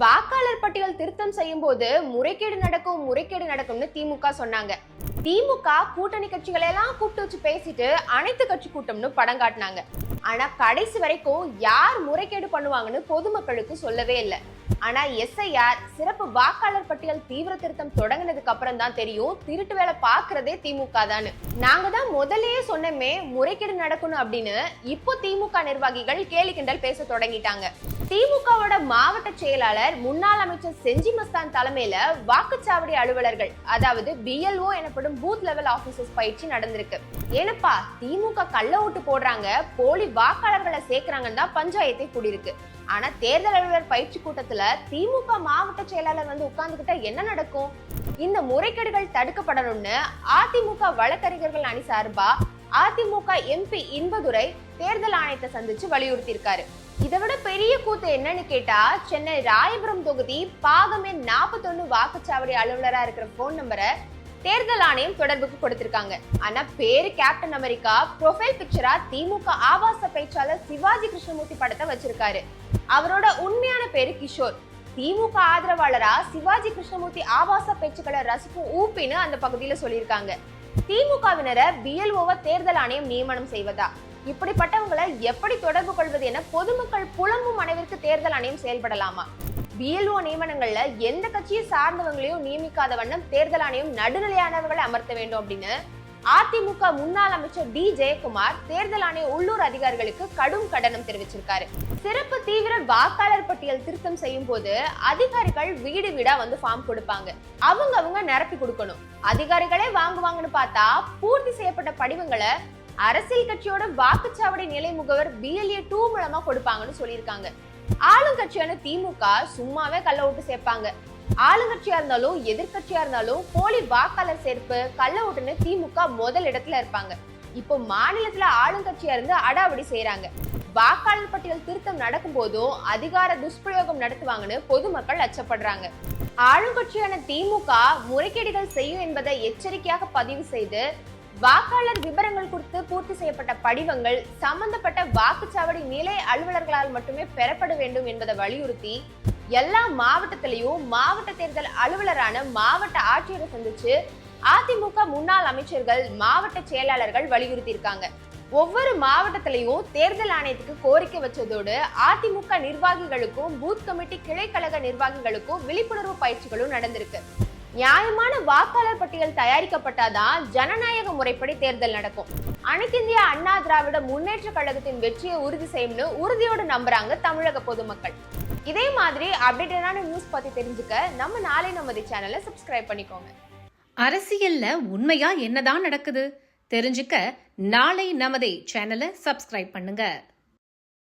வாக்காளர் பட்டியல் திருத்தம் செய்யும் போது முறைகேடு நடக்கும் முறைகேடு நடக்கும்னு திமுக சொன்னாங்க. திமுக கூட்டணி கட்சிகளை எல்லாம் கூப்பிட்டு வச்சு பேசிட்டு அனைத்து கட்சி கூட்டம்னு படம் காட்டினாங்க. ஆனா கடைசி வரைக்கும் யார் முறைகேடு பண்ணுவாங்கன்னு பொதுமக்களுக்கு சொல்லவே இல்லை. ஆனா எஸ்ஐஆர் சிறப்பு வாக்காளர் பட்டியல் தீவிர திருத்தம் தொடங்கினதுக்கு அப்புறம் தான் தெரியும். திருட்டு வேலை பாக்குறதே திமுக தான் நாங்க தான் முதல்லயே சொன்னோமே முறைகேடு நடக்கணும் அப்படின்னு. இப்போ திமுக நிர்வாகிகள் கேலி கிண்டல் பேச தொடங்கிட்டாங்க. திமுகவோட மாவட்ட செயலாளர் முன்னாள் அமைச்சர் செஞ்சி மஸ்தான் தலைமையில வாக்குச்சாவடி அலுவலர்கள் அதாவது பிஎல்ஓ எனப்படும் பூத் லெவல் ஆபீசர்ஸ் பயிற்சி நடந்திருக்கு. ஏனப்பா திமுக கள்ள ஓட்டு போடுறாங்க போலி வாக்காளர்களை சேர்க்கிறாங்கன்னு தான் பஞ்சாயத்தை கூடியிருக்கு. ஆனா தேர்தல் அலுவலர் பயிற்சி கூட்டத்துல திமுக மாவட்ட செயலாளர் வந்து உட்கார்ந்துகிட்டா என்ன நடக்கும்? இந்த முறைகேடுகள் தடுக்கப்படணும்னு அதிமுக வழக்கறிஞர்கள் அணி சார்பா அதிமுக எம்பி இன்பதுரை தேர்தல் ஆணையத்தை சந்திச்சு வலியுறுத்தியிருக்காரு. இதை விட பெரிய கூத்து என்னன்னு கேட்டா சென்னை ராயபுரம் தொகுதி பாகமே நாற்பத்தொன்னு வாக்குச்சாவடி அலுவலரா இருக்கிற போன் நம்பரை தேர்தல் ஆணையம் தொடர்புக்கு கொடுத்திருக்காங்க. ஆனா பேரு கேப்டன் அமெரிக்கா ப்ரொஃபைல் பிக்சரா திமுக ஆபாச பேச்சாளர் சிவாஜி கிருஷ்ணமூர்த்தி படத்தை வச்சிருக்காரு. அவரோட உண்மையான பேரு கிஷோர். திமுக ஆதரவாளரா சிவாஜி கிருஷ்ணமூர்த்தி ஆபாச பேச்சுக்களை ரசிக்கும் ஊப்பின்னு அந்த பகுதியில சொல்லியிருக்காங்க. திமுகவினரை பிஎல்ஓவை தேர்தல் ஆணையம் நியமனம் செய்வதா? இப்படிப்பட்டவங்களை எப்படி தொடர்பு கொள்வது என பொதுமக்கள் புலம்பும் அளவிற்கு தேர்தல் ஆணையம் செயல்படலாமா? பிஎல்ஓ நியமனங்கள்ல எந்த கட்சியை சார்ந்தவங்களையும் நியமிக்காத வண்ணம் தேர்தல் ஆணையம் நடுநிலையானவர்களை அமர்த்த வேண்டும் அப்படின்னு அதிமுக முன்னாள் அமைச்சர் டி ஜெயக்குமார் தேர்தல் ஆணைய உள்ளூர் அதிகாரிகளுக்கு கடும் கண்டனம் தெரிவிச்சிருக்காரு. சிறப்பு தீவிர வாக்காளர் பட்டியல் திருத்தம் செய்யும் போது அதிகாரிகள் வீடு வீடா வந்து ஃபார்ம் கொடுப்பாங்க. அவங்க அவங்க நிரப்பி கொடுக்கணும். அதிகாரிகளே வாங்குவாங்கன்னு பார்த்தா பூர்த்தி செய்யப்பட்ட படிவங்களை அரசியல் கட்சியோட வாக்குச்சாவடி நிலை முகவர் பிஎல்ஏ டூ மூலமா கொடுப்பாங்கன்னு சொல்லியிருக்காங்க. ஆளுங்கட்சியான திமுக சும்மாவே கள்ள ஓட்டு சேர்ப்பாங்க. ஆளுங்கட்சியா இருந்தாலும் எதிர்கட்சியா இருந்தாலும் போலி வாக்காளர் சேர்ப்பு கள்ள ஓட்டுன்னு திமுக முதல் இடத்துல இருப்பாங்க. இப்போ மாநிலத்துல ஆளுங்கட்சியா இருந்து அடாவடி செய்யறாங்க வாக்காளர் பட்டியல் திருத்தம் நடக்கும் போதும் அதிகார துஷ்பிரயோகம் நடத்துவாங்கன்னு பொதுமக்கள் அச்சப்படுறாங்க. ஆளுங்கட்சியான திமுக முறைகேடுகள் செய்யும் என்பதை எச்சரிக்கையாக பதிவு செய்து வாக்காளர் விவரங்கள் கொடுத்து பூர்த்தி செய்யப்பட்ட படிவங்கள் சம்பந்தப்பட்ட வாக்குச்சாவடி நிலை அலுவலர்களால் மட்டுமே பெறப்பட வேண்டும் என்பதை வலியுறுத்தி எல்லா மாவட்டத்திலையும் மாவட்ட தேர்தல் அலுவலரான மாவட்ட ஆட்சியரை சந்திச்சு அதிமுக முன்னாள் அமைச்சர்கள் மாவட்ட செயலாளர்கள் வலியுறுத்தியிருக்காங்க. ஒவ்வொரு மாவட்டத்திலையும் தேர்தல் ஆணையத்துக்கு கோரிக்கை வச்சதோடு அதிமுக நிர்வாகிகளுக்கும் பூத் கமிட்டி கிளைக்கழக நிர்வாகிகளுக்கும் விழிப்புணர்வு பயிற்சிகளும் நடந்திருக்கு. நியாயமான வாக்காளர் பட்டியல் தயாரிக்கப்பட்டாதான் ஜனநாயக முறைப்படி தேர்தல் நடக்கும். அனைத்து இந்திய அண்ணா திராவிட முன்னேற்ற கழகத்தின் வெற்றியை உறுதி செய்யும்னு உறுதியோடு நம்புறாங்க தமிழக பொதுமக்கள். இதே மாதிரி அப்டேட்டடான நியூஸ் பத்தி தெரிஞ்சுக்க நம்ம நாளை நமது சேனலை சப்ஸ்கிரைப் பண்ணிக்கோங்க. அரசியல்ல உண்மையா என்னதான் நடக்குது? தெரிஞ்சுக்க நாளை நமதே சேனலை சப்ஸ்கிரைப் பண்ணுங்க.